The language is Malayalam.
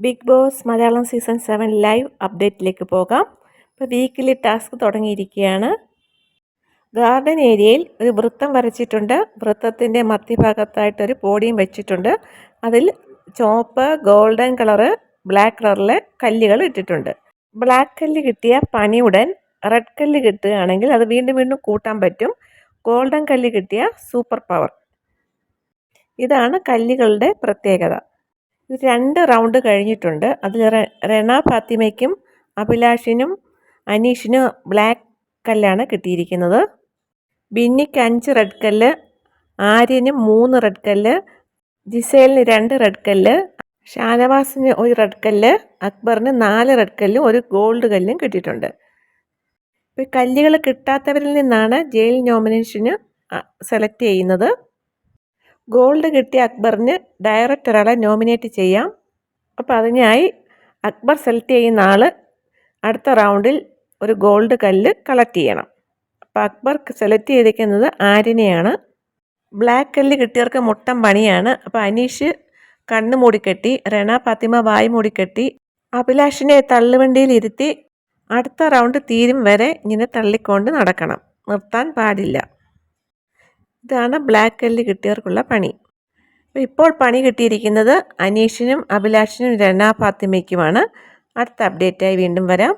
Bigg Boss Malayalam season seven live അപ്ഡേറ്റിലേക്ക് പോകാം. ഇപ്പോൾ വീക്കിലി ടാസ്ക് തുടങ്ങിയിരിക്കുകയാണ്. ഗാർഡൻ ഏരിയയിൽ ഒരു വൃത്തം വരച്ചിട്ടുണ്ട്. വൃത്തത്തിന്റെ മധ്യഭാഗത്തായിട്ടൊരു പോഡിയം വെച്ചിട്ടുണ്ട്. അതിൽ ചുവപ്പ് ഗോൾഡൻ കളറ് ബ്ലാക്ക് കളറിലെ കല്ലുകൾ ഇട്ടിട്ടുണ്ട്. ബ്ലാക്ക് കല്ല് കിട്ടിയ പണിയുടൻ റെഡ് കല്ല് കിട്ടുകയാണെങ്കിൽ അത് വീണ്ടും വീണ്ടും കൂട്ടാൻ പറ്റും. ഗോൾഡൻ കല്ല് കിട്ടിയ സൂപ്പർ പവർ. ഇതാണ് കല്ലുകളുടെ പ്രത്യേകത. ഇത് രണ്ട് റൗണ്ട് കഴിഞ്ഞിട്ടുണ്ട്. അതിൽ റെന ഫാത്തിമയ്ക്കും അഭിലാഷിനും അനീഷിനും ബ്ലാക്ക് കല്ലാണ് കിട്ടിയിരിക്കുന്നത്. ബിന്നിക്ക് അഞ്ച് റെഡ് കല്ല് ആര്യന് മൂന്ന് റെഡ് കല്ല് ജിസേലിന് രണ്ട് റെഡ് കല്ല് ഷാനവാസിന് ഒരു റെഡ് കല്ല് അക്ബറിന് നാല് റെഡ് കല്ലും ഒരു ഗോൾഡ് കല്ലും കിട്ടിയിട്ടുണ്ട്. ഇപ്പോൾ കല്ലുകൾ കിട്ടാത്തവരിൽ നിന്നാണ് ജയിൽ നോമിനേഷന് സെലക്ട് ചെയ്യുന്നത്. ഗോൾഡ് കിട്ടിയ അക്ബറിന് ഡയറക്റ്റ് ഒരാളെ നോമിനേറ്റ് ചെയ്യാം. അപ്പോൾ അതിനായി അക്ബർ സെലക്ട് ചെയ്യുന്ന ആൾ അടുത്ത റൗണ്ടിൽ ഒരു ഗോൾഡ് കല്ല് കളക്ട് ചെയ്യണം. അപ്പോൾ അക്ബർ സെലക്ട് ചെയ്തിരിക്കുന്നത് ആര്യനെയാണ്. ബ്ലാക്ക് കല്ല് കിട്ടിയവർക്ക് മുട്ടം പണിയാണ്. അപ്പോൾ അനീഷ് കണ്ണ് മൂടിക്കെട്ടി റണ ഫാത്തിമ വായ് മൂടിക്കെട്ടി അഭിലാഷിനെ തള്ളുവണ്ടിയിൽ ഇരുത്തി അടുത്ത റൗണ്ട് തീരും വരെ ഇങ്ങനെ തള്ളിക്കൊണ്ട് നടക്കണം. നിർത്താൻ പാടില്ല. ഇതാണ് ബ്ലാക്ക് കല്ല് കിട്ടിയവർക്കുള്ള പണി. അപ്പോൾ ഇപ്പോൾ പണി കിട്ടിയിരിക്കുന്നത് അനീഷിനും അഭിലാഷിനും രണ ഫാത്തിമയ്ക്കുമാണ്. അടുത്ത അപ്ഡേറ്റായി വീണ്ടും വരാം.